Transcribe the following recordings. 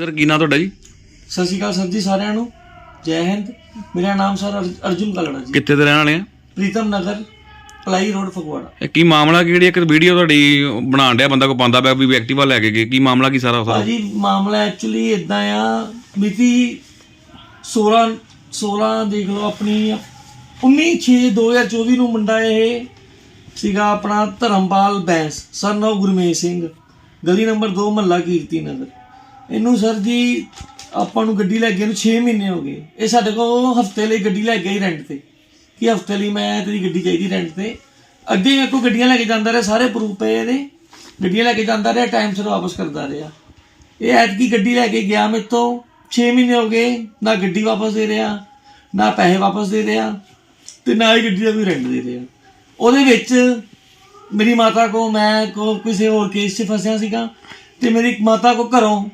Sir ਕੀ ਨਾਂ ਤੁਹਾਡਾ ਜੀ? ਸਤਿ ਸ਼੍ਰੀ ਅਕਾਲ ਸਰ ਜੀ ਸਾਰਿਆਂ ਨੂੰ। ਜੈ ਹਿੰਦ। ਮੇਰਾ ਨਾਮ ਸਰ ਅਰ- ਅਰਜੁਨ ਕਲੜਾ ਜੀ। ਕਿੱਥੇ ਦੇ ਰਹਿਣ ਵਾਲੇ ਆ? ਪ੍ਰੀਤਮ ਨਗਰ ਪਲਾਈ ਰੋਡ ਫਗਵਾੜਾ। ਇਹ ਕੀ ਮਾਮਲਾ ਕੀ ਜਿਹੜੀ ਇੱਕ ਵੀਡੀਓ ਤੁਹਾਡੀ ਬਣਾਉਣ ਡਿਆ ਬੰਦਾ ਕੋ ਪਾਉਂਦਾ ਪਿਆ ਵੀ ਐਕਟਿਵਾ ਲੈ ਕੇ ਗਏ? ਕੀ ਮਾਮਲਾ ਕੀ ਸਾਰਾ ਸਾਰਾ? ਭਾਜੀ ਮਾਮਲਾ ਐਕਚੁਅਲੀ ਇਦਾਂ ਆ ਮਿਤੀ 16 16 ਦੇਖ ਲਓ ਆਪਣੀ 19 6 2024 ਨੂੰ ਮੁੰਡਾ ਇਹ ਸੀਗਾ ਆਪਣਾ ਧਰਮਪਾਲ ਬੈਂਸ ਸਨ of ਗੁਰਮੇਸ਼ ਸਿੰਘ। ਗਲੀ ਨੰਬਰ 2 ਮਹੱਲਾ ਕੀਰਤੀ ਨਗਰ। ਇਹਨੂੰ ਸਰ ਜੀ ਆਪਾਂ ਨੂੰ ਗੱਡੀ ਲੈ ਕੇ ਇਹਨੂੰ 6 ਮਹੀਨੇ ਹੋ ਗਏ। ਇਹ ਸਾਡੇ ਕੋਲ ਹਫ਼ਤੇ ਲਈ ਗੱਡੀ ਲੈ ਕੇ ਹੀ ਰੈਂਟ ਤੇ। ਕਿ ਹਫ਼ਤੇ ਲਈ ਮੈਂ ਤੇਰੀ ਗੱਡੀ ਚਾਹੀਦੀ ਰੈਂਟ ਤੇ। ਅੱਗੇ ਮੇਰੇ ਕੋਲ ਗੱਡੀਆਂ ਲੈ ਕੇ ਜਾਂਦਾ ਰਿਹਾ, ਸਾਰੇ ਪ੍ਰੂਫ ਪਏ ਇਹਦੇ। ਗੱਡੀਆਂ ਲੈ ਕੇ ਜਾਂਦਾ ਰਿਹਾ ਟਾਈਮ ਸਿਰ ਵਾਪਸ ਕਰਦਾ ਰਿਹਾ। ਇਹ ਐਤਕੀ ਗੱਡੀ ਲੈ ਕੇ ਗਿਆ ਮੇਰੇ ਤੋਂ 6 ਮਹੀਨੇ ਹੋ ਗਏ, ਨਾ ਗੱਡੀ ਵਾਪਸ ਦੇ ਰਿਹਾ, ਨਾ ਪੈਸੇ ਵਾਪਸ ਦੇ ਰਿਹਾ, ਤੇ ਨਾ ਹੀ ਗੱਡੀ ਦਾ ਵੀ ਰੈਂਟ ਦੇ ਰਿਹਾ। ਉਹਦੇ ਵਿੱਚ ਮੇਰੀ ਮਾਤਾ ਕੋ, ਮੈਂ ਕੋ, ਕਿਸੇ ਹੋਰ ਕੇਸ 'ਚ ਫਸਿਆ ਸੀਗਾ, ਤੇ ਮੇਰੀ ਮਾਤਾ ਕੋ ਘਰੋਂ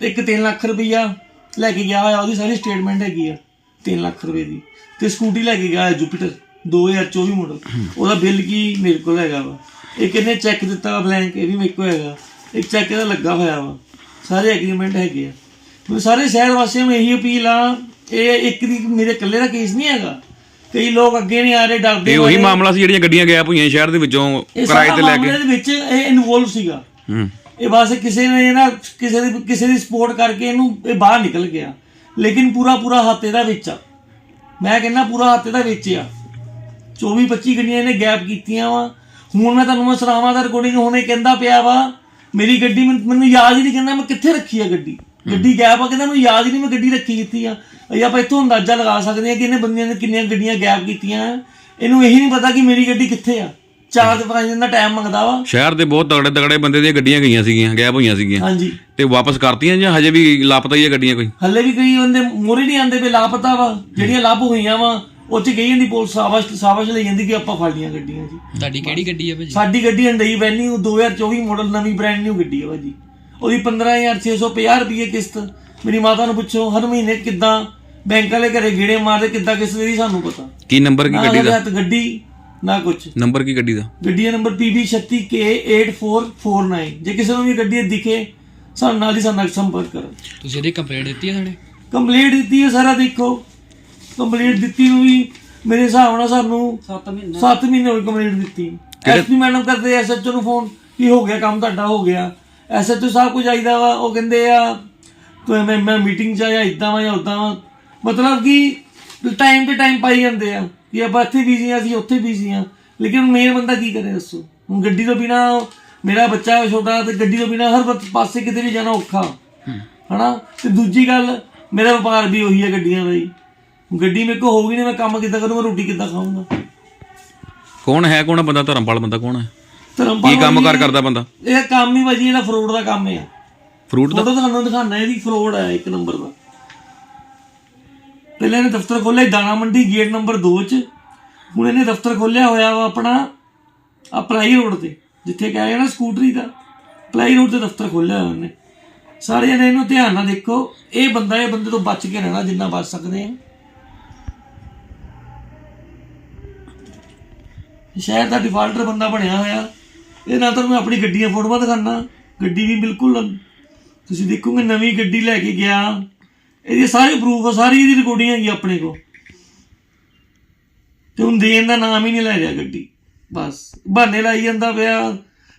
ਇੱਕ 3 ਲੱਖ ਰੁਪਈਆ ਲੈ ਕੇ ਗਿਆ ਹੋਇਆ ਉਹਦੀ ਸਾਰੀ ਸਟੇਟਮੈਂਟ ਹੈਗੀ ਆ 3 ਲੱਖ ਰੁਪਏ ਦੀ। ਤੇ ਸਕੂਟੀ ਲੈ ਕੇ ਗਿਆ ਜੁਪੀਟਰ 2024 ਮਾਡਲ ਉਹਦਾ ਬਿੱਲ ਕੀ ਮੇਰੇ ਕੋਲ ਹੈਗਾ ਵਾ? ਇਹ ਕਿੰਨੇ ਚੈੱਕ ਦਿੱਤਾ ਬਲੈਂਕ ਇਹ ਵੀ ਮੇਰੇ ਕੋਲ ਹੈਗਾ। ਇੱਕ ਚੈੱਕ ਇਹਦਾ ਲੱਗਾ ਹੋਇਆ ਵਾ। ਸਾਰੇ ਐਗਰੀਮੈਂਟ ਹੈਗੇ ਆ। ਮੈਂ ਸਾਰੇ ਸ਼ਹਿਰ ਵਾਸੀਆਂ ਨੂੰ ਇਹੀ ਅਪੀਲ ਆ ਇਹ ਇੱਕ ਦੀ ਮੇਰੇ ਇਕੱਲੇ ਦਾ ਕੇਸ ਨਹੀਂ ਹੈਗਾ। ਕਈ ਲੋਕ ਅੱਗੇ ਨਹੀਂ ਆ ਰਹੇ ਡਰਦੇ ਇਹ ਉਹੀ ਮਾਮਲਾ ਸੀ ਜਿਹੜੀਆਂ ਗੱਡੀਆਂ ਗਾਇਬ ਹੋਈਆਂ ਸ਼ਹਿਰ ਦੇ ਵਿੱਚੋਂ ਇਹ ਕਿਰਾਏ ਤੇ ਲੈ ਕੇ। ਦੇ ਵਿੱਚ ਇਹ ਇਨਵੋਲਵ ਸੀਗਾ। ਹੂੰ। ਇਹ ਬਸ ਕਿਸੇ ਨੇ ਨਾ, ਕਿਸੇ ਦੀ ਕਿਸੇ ਦੀ ਸਪੋਰਟ ਕਰਕੇ ਇਹਨੂੰ, ਇਹ ਬਾਹਰ ਨਿਕਲ ਗਿਆ। ਲੇਕਿਨ ਪੂਰਾ ਪੂਰਾ ਹੱਥ ਇਹਦਾ ਵਿੱਚ ਆ। ਮੈਂ ਕਹਿੰਦਾ ਪੂਰਾ ਹੱਥ ਇਹਦਾ ਵਿੱਚ ਆ। 24 25 ਗੱਡੀਆਂ ਇਹਨੇ ਗੈਪ ਕੀਤੀਆਂ ਵਾ। ਹੁਣ ਮੈਂ ਤੁਹਾਨੂੰ ਮੈਂ ਸਰਾਵਾਂ ਦਾ ਰਿਕਾਰਡਿੰਗ ਹੁਣੇ ਕਹਿੰਦਾ ਪਿਆ ਵਾ, ਮੇਰੀ ਗੱਡੀ ਮੈਨੂੰ ਮੈਨੂੰ ਯਾਦ ਹੀ ਨਹੀਂ ਕਹਿੰਦਾ ਮੈਂ ਕਿੱਥੇ ਰੱਖੀ ਆ ਗੱਡੀ। ਗੱਡੀ ਗੈਪ ਆ, ਕਹਿੰਦਾ ਮੈਨੂੰ ਯਾਦ ਹੀ ਨਹੀਂ ਮੈਂ ਗੱਡੀ ਰੱਖੀ ਕੀਤੀ ਆ। ਇਹ ਆਪਾਂ ਇੱਥੋਂ ਅੰਦਾਜ਼ਾ ਲਗਾ ਸਕਦੇ ਆ ਕਿ ਇਹਨੇ ਬੰਦਿਆਂ ਨੇ ਕਿੰਨੀਆਂ ਗੱਡੀਆਂ ਗੈਪ ਕੀਤੀਆਂ। ਇਹਨੂੰ ਇਹੀ ਨਹੀਂ ਪਤਾ ਕਿ ਮੇਰੀ ਗੱਡੀ ਕਿੱਥੇ ਆ। ਚਾਰ ਤੋਂ ਪੰਜ ਦਿਨ ਦਾ ਟਾਈਮ ਮੰਗਦਾ ਵਾ। ਸ਼ਹਿਰ ਦੇ ਬਹੁਤ ਤਗੜੇ ਤਗੜੇ ਬੰਦੇ ਦੀਆਂ ਗੱਡੀਆਂ ਗਈਆਂ ਸੀਗੀਆਂ ਗਾਇਬ ਹੋਈਆਂ ਸੀਗੀਆਂ। ਹਾਂਜੀ। ਤੇ ਵਾਪਸ ਕਰਤੀਆਂ ਜਾਂ ਹਜੇ ਵੀ ਲਾਪਤਾ ਹੀ ਆ ਗੱਡੀਆਂ ਕੋਈ? ਹੱਲੇ ਵੀ ਕਈ ਬੰਦੇ ਮੋਰੇ ਨਹੀਂ ਆਂਦੇ ਵੀ ਲਾਪਤਾ ਵਾ ਜਿਹੜੀਆਂ ਲੱਭ ਹੋਈਆਂ ਵਾ ਉੱਥੇ ਗਈ ਜਾਂਦੀ ਪੁਲਿਸ ਸਾਬਾਸ਼ ਸਾਬਾਸ਼ ਲਈ ਜਾਂਦੀ ਕਿ ਆਪਾਂ ਫੜ ਲਈਆਂ ਗੱਡੀਆਂ ਜੀ। ਤੁਹਾਡੀ ਕਿਹੜੀ ਗੱਡੀ ਹੈ ਭਾਜੀ? ਸਾਡੀ ਗੱਡੀ ਹੰਡਈ ਵੈਨਿਊ 2024 ਮਾਡਲ ਨਵੀਂ ਬ੍ਰਾਂਡ ਨਿਊ ਗੱਡੀ ਹੈ ਭਾਜੀ। ਉਹਦੀ 15650 ਰੁਪਏ ਕਿਸ਼ਤ। ਮੇਰੀ ਮਾਤਾ ਨੂੰ ਪੁੱਛੋ ਹਰ ਮਹੀਨੇ ਕਿੱਦਾਂ ਬੈਂਕ ਵਾਲੇ ਘਰੇ ਗੇੜੇ ਮਾਰਦੇ ਕਿੱਦਾਂ ਕਿਸ਼ਤ ਦੀ ਸਾਨੂੰ ਪਤਾ। ਕੀ ਨੰਬਰ ਕੀ ਗੱਡੀ ਦਾ? ਹੱਥ ਗੱਡੀ ਨਾ ਕੁਝ ਨੰਬਰ ਕੀ ਗੱਡੀ ਦਾ? ਗੱਡੀ ਦਾ ਨੰਬਰ PB36K8449 ਜੇ ਕਿਸੇ ਨੂੰ ਵੀ ਗੱਡੀ ਦਿਖੇ ਸਾਨੂੰ ਨਾਲ ਹੀ ਸਾਨੂੰ ਨਾਲ ਸੰਪਰਕ ਕਰੋ। ਤੁਸੀਂ ਇਹਦੀ ਕੰਪਲੇਂਟ ਦਿੱਤੀ ਹੈ ਸਾਡੇ? ਕੰਪਲੀਟ ਦਿੱਤੀ ਹੈ ਸਾਰਾ ਦੇਖੋ। ਕੰਪਲੀਟ ਦਿੱਤੀ ਨੂੰ ਵੀ ਮੇਰੇ ਹਿਸਾਬ ਨਾਲ ਸਾਨੂੰ 7 ਮਹੀਨੇ। 7 ਮਹੀਨੇ ਹੋਏ ਕੰਪਲੀਟ ਦਿੱਤੀ। ਐਸਪੀ ਮੈਡਮ ਕਰਦੇ ਐਸਐਚਓ ਨੂੰ ਫੋਨ ਕੀ ਹੋ ਗਿਆ ਕੰਮ ਤੁਹਾਡਾ ਹੋ ਗਿਆ। ਐਸਐਚਓ ਸਾਹਿਬ ਕੁਝ ਆਈਦਾ ਵਾ ਉਹ ਕਹਿੰਦੇ ਆ ਤੂੰ ਮੈਂ ਮੈਂ ਮੀਟਿੰਗ ਚ ਆ ਜਾਂ ਇਦਾਂ ਵਾ ਜਾਂ ਉਦਾਂ ਵਾ। ਮਤਲਬ ਕਿ ਟਾਈਮ ਤੇ ਟਾਈਮ ਪਾਈ ਜਾਂਦੇ ਆ। ਕਿ ਆਪਾਂ ਇੱਥੇ ਬਿਜ਼ੀ ਆ ਅਸੀਂ ਉੱਥੇ ਬਿਜ਼ੀ ਆ। ਲੇਕਿਨ ਮੇਨ ਬੰਦਾ ਕੀ ਕਰੇ ਦੱਸੋ? ਹੁਣ ਗੱਡੀ ਤੋਂ ਬਿਨਾ ਮੇਰਾ ਬੱਚਾ ਛੋਟਾ ਤੇ ਗੱਡੀ ਤੋਂ ਬਿਨਾ ਹਰ ਪਾਸੇ ਕਿਤੇ ਵੀ ਜਾਣਾ ਔਖਾ। ਹਨਾ? ਤੇ ਦੂਜੀ ਗੱਲ ਮੇਰਾ ਵਪਾਰ ਵੀ ਉਹੀ ਹੈ ਗੱਡੀਆਂ ਦਾ ਹੀ। ਗੱਡੀ ਮੇਰੇ ਕੋਲ ਹੋਊਗੀ ਨਹੀਂ ਮੈਂ ਕੰਮ ਕਿੱਦਾਂ ਕਰੂੰਗਾ ਰੋਟੀ ਕਿੱਦਾਂ ਖਾਊਂਗਾ? ਕੌਣ ਹੈ ਕੌਣ ਬੰਦਾ? ਧਰਮਪਾਲ ਬੰਦਾ ਕੌਣ ਹੈ? ਧਰਮਪਾਲ ਕੀ ਕੰਮ ਕਾਰ ਕਰਦਾ ਬੰਦਾ? ਇਹ ਕੰਮ ਹੀ ਭਾਜੀ ਇਹਦਾ ਫਰੋਡ ਦਾ ਕੰਮ ਹੈ। ਫਰੂਟ ਦਾ? ਫੋਟੋ ਤੁਹਾਨੂੰ ਦਿਖਾਣਾ ਇਹਦੀ ਫਰੋਡ ਹੈ ਇੱਕ ਨੰਬਰ ਦਾ। ਪਹਿਲਾਂ ਇਹਨੇ ਦਫ਼ਤਰ ਖੋਲ੍ਹਿਆ ਦਾਣਾ ਮੰਡੀ ਗੇਟ ਨੰਬਰ 2 ਚ। ਹੁਣ ਇਹਨੇ ਦਫ਼ਤਰ ਖੋਲ੍ਹਿਆ ਹੋਇਆ ਵਾ ਆਪਣਾ ਆ ਪਲਾਈ ਰੋਡ ਤੇ, ਜਿੱਥੇ ਕਹਿ ਰਿਹਾ ਨਾ ਸਕੂਟਰੀ ਦਾ। ਪਲਾਈ ਰੋਡ ਤੇ ਦਫ਼ਤਰ ਖੋਲ੍ਹਿਆ ਹੋਇਆ ਉਹਨੇ। ਸਾਰੇ ਜਣੇ ਇਹਨੂੰ ਧਿਆਨ ਨਾਲ ਦੇਖੋ, ਇਹ ਬੰਦਾ, ਇਹ ਬੰਦੇ ਤੋਂ ਬਚ ਕੇ ਰਹਿਣਾ ਜਿੰਨਾ ਬਚ ਸਕਦੇ ਆ। ਸ਼ਹਿਰ ਦਾ ਡਿਫਾਲਟਰ ਬੰਦਾ ਬਣਿਆ ਹੋਇਆ। ਇਹ ਨਾਲ ਤੁਹਾਨੂੰ ਮੈਂ ਆਪਣੀ ਗੱਡੀ ਦੀਆਂ ਫੋਟੋਆਂ ਦਿਖਾਣਾ ਗੱਡੀ ਵੀ ਬਿਲਕੁਲ, ਤੁਸੀਂ ਦੇਖੋਗੇ ਨਵੀਂ ਗੱਡੀ ਲੈ ਕੇ ਗਿਆ। ਇਹਦੇ ਸਾਰੇ ਪ੍ਰੂਫ ਆ ਸਾਰੀ ਇਹਦੀ ਰਿਕਾਰਡਿੰਗ ਹੈਗੀ ਆਪਣੇ ਕੋਲ। ਤੇ ਹੁਣ ਦੇਣ ਦਾ ਨਾਮ ਹੀ ਨਹੀਂ ਲੈ ਰਿਹਾ ਗੱਡੀ। ਬਸ ਬਹਾਨੇ ਲਾਈ ਜਾਂਦਾ ਪਿਆ।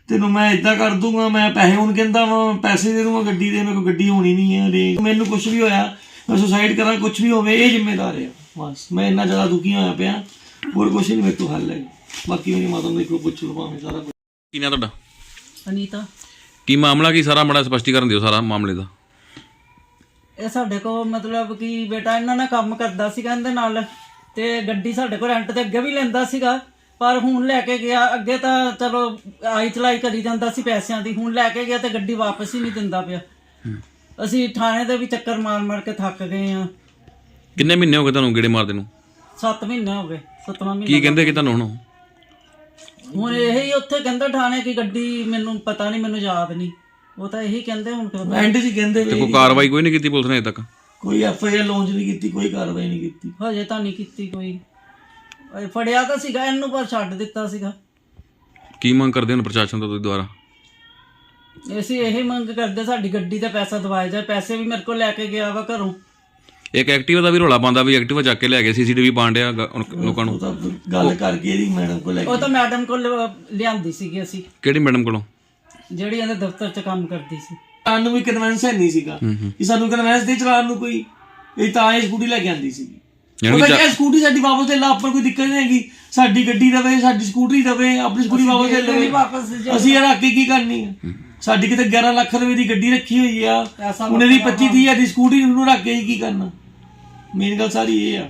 ਤੈਨੂੰ ਮੈਂ ਇਦਾਂ ਕਰ ਦੂੰਗਾ ਮੈਂ ਪੈਸੇ ਹੁਣ ਕਹਿੰਦਾ ਵਾ ਪੈਸੇ ਦੇ ਦੂੰਗਾ ਗੱਡੀ ਦੇ ਮੇਰੇ ਕੋਲ ਗੱਡੀ ਹੋਣੀ ਨਹੀਂ ਹੈ ਰੇ ਮੈਨੂੰ ਕੁਝ ਵੀ ਹੋਇਆ ਮੈਂ ਸੁਸਾਈਡ ਕਰਾਂ ਕੁਝ ਵੀ ਹੋਵੇ ਇਹ ਜ਼ਿੰਮੇਦਾਰ ਹੈ ਬਸ ਮੈਂ ਇੰਨਾ ਜ਼ਿਆਦਾ ਦੁਖੀ ਹੋਇਆ ਪਿਆ ਹੋਰ ਕੁਝ ਨਹੀਂ ਮੇਰੇ ਤੋਂ ਹੱਲ ਹੈ ਬਾਕੀ ਮੇਰੀ ਮਾਤਾ ਨੂੰ ਦੇਖੋ ਪੁੱਛ ਲਓ ਭਾਵੇਂ ਸਾਰਾ ਕੁਛ। ਕੀ ਨਾਂ ਤੁਹਾਡਾ? ਅਨੀਤਾ। ਕੀ ਮਾਮਲਾ ਕੀ? ਸਾਰਾ ਬੜਾ ਸਪਸ਼ਟੀਕਰਨ ਦਿਓ ਸਾਰਾ ਮਾਮਲੇ ਦਾ। ਇਹ ਸਾਡੇ ਕੋਲ ਮਤਲਬ ਕਿ ਬੇਟਾ ਇਹਨਾਂ ਨਾਲ ਕੰਮ ਕਰਦਾ ਸੀਗਾ ਇਹਦੇ ਨਾਲ ਤੇ ਗੱਡੀ ਸਾਡੇ ਕੋਲ ਰੈਂਟ ਤੇ ਅੱਗੇ ਵੀ ਲੈਂਦਾ ਸੀਗਾ ਪਰ ਹੁਣ ਲੈ ਕੇ ਗਿਆ ਅੱਗੇ ਤਾਂ ਚਲੋ ਆਈ ਚਲਾਈ ਕਰੀ ਜਾਂਦਾ ਸੀ ਪੈਸਿਆਂ ਦੀ ਹੁਣ ਲੈ ਕੇ ਗਿਆ ਤੇ ਗੱਡੀ ਵਾਪਸ ਹੀ ਨਹੀਂ ਦਿੰਦਾ ਪਿਆ। ਅਸੀਂ ਥਾਣੇ ਦੇ ਵੀ ਚੱਕਰ ਮਾਰ ਮਾਰ ਕੇ ਥੱਕ ਗਏ ਆ ਕਿੰਨੇ ਮਹੀਨੇ ਹੋ ਗਏ ਤੁਹਾਨੂੰ ਗੇੜੇ ਮਾਰਦੇ ਨੂੰ? 7 ਮਹੀਨੇ ਹੋ ਗਏ 7ਵਾਂ ਕੀ ਮਹੀਨਾ ਕਹਿੰਦੇ ਕਿ ਤੁਹਾਨੂੰ ਹੁਣ? ਹੁਣ ਇਹ ਹੀ ਉੱਥੇ ਕਹਿੰਦੇ ਥਾਣੇ ਕੀ ਗੱਡੀ ਮੈਨੂੰ ਪਤਾ ਨਹੀਂ ਮੈਨੂੰ ਯਾਦ ਨਹੀਂ। ਉਹ ਤਾਂ ਇਹੀ ਕਹਿੰਦੇ ਹੁਣ ਫਿਰ ਐਂਡ 'ਚ ਕਹਿੰਦੇ ਤੇ ਵੀ ਕੋਈ ਕਾਰਵਾਈ ਕੋਈ ਨਹੀਂ ਕੀਤੀ ਪੁਲਿਸ ਨੇ ਅਜੇ ਤੱਕ। ਕੋਈ ਐਫ ਆਈ ਆਰ ਲਾਂਚ ਨਹੀਂ ਕੀਤੀ ਕੋਈ ਕਾਰਵਾਈ ਨਹੀਂ ਕੀਤੀ। ਹਜੇ ਤਾਂ ਨਹੀਂ ਕੀਤੀ ਕੋਈ। ਇਹ ਫੜਿਆ ਤਾਂ ਸੀਗਾ ਇਹਨੂੰ ਪਰ ਛੱਡ ਦਿੱਤਾ ਸੀਗਾ। ਕੀ ਮੰਗ ਕਰਦੇ ਹੋ ਪ੍ਰਸ਼ਾਸਨ ਤੋਂ ਤੁਸੀਂ ਦੁਆਰਾ ਅਸੀਂ ਇਹ ਮੰਗ ਕਰਦੇ ਸਾਡੀ ਗੱਡੀ ਤੇ ਪੈਸਾ ਦਵਾਇਆ ਜਾਏ ਪੈਸੇ ਵੀ ਮੇਰੇ ਕੋਲ ਲੈ ਕੇ ਗਿਆ ਵਾ ਘਰੋਂ। ਇੱਕ ਐਕਟਿਵਾ ਦਾ ਵੀ ਰੋਲਾ ਪਾਉਂਦਾ ਵੀ ਐਕਟਿਵਾ ਚੱਕ ਕੇ ਲੈ ਗਏ ਸੀਸੀਟੀਵੀ ਪਾਉਂਦਿਆ ਲੋਕਾਂ ਉਹ ਨੂੰ। ਤਾਂ ਗੱਲ ਕਰਕੇ ਇਹਦੀ ਮੈਡਮ ਕੋਲ ਲੈ ਉਹ ਤਾਂ ਮੈਡਮ ਕੋਲ ਲਿਆਂਦੀ ਸੀਗੀ ਅਸੀਂ। ਕਿਹੜੀ ਮੈਡਮ ਕੋਲੋਂ? ਜਿਹੜੀ ਇਹਦੇ ਦਫ਼ਤਰ 'ਚ ਕੰਮ ਕਰਦੀ ਸੀ। ਚਲਾਨ ਨੂੰ ਵੀ ਕਨਵੈਂਸ ਹੈ ਨਹੀਂ ਸੀਗਾ ਕਿ ਸਾਨੂੰ ਕਨਵੈਂਸ ਦੇ ਚਲਾਨ ਨੂੰ ਕੋਈ ਇਹ ਤਾਂ ਇਹ ਸਕੂਟੀ ਲੈ ਕੇ ਆਂਦੀ ਸੀ। ਉਹ ਕਿ ਇਹ ਸਕੂਟੀ ਸਾਡੀ ਵਾਪਸ ਦੇ ਲਾ ਆਪਾਂ ਕੋਈ ਦਿੱਕਤ ਨਹੀਂ ਹੈਗੀ। ਸਾਡੀ ਗੱਡੀ ਦਵੇ ਸਾਡੀ ਸਕੂਟਰੀ ਦਵੇ ਆਪਣੀ ਸਕੂਟੀ ਵਾਪਸ ਦੇ ਲਵੇ ਅਸੀਂ ਇਹ ਰੱਖ ਕੇ ਕੀ ਕਰਨੀ ਆ? ਸਾਡੀ ਕਿਤੇ 11 ਲੱਖ ਰੁਪਏ ਦੀ ਗੱਡੀ ਰੱਖੀ ਹੋਈ ਆ। ਉਹਨੇ ਦੀ 25 30 ਹਜ਼ਾਰ ਦੀ ਸਕੂਟੀ ਨੂੰ ਰੱਖ ਕੇ ਹੀ ਕੀ ਕਰਨਾ? ਮੇਨ ਗੱਲ ਸਾਰੀ ਇਹ ਆ।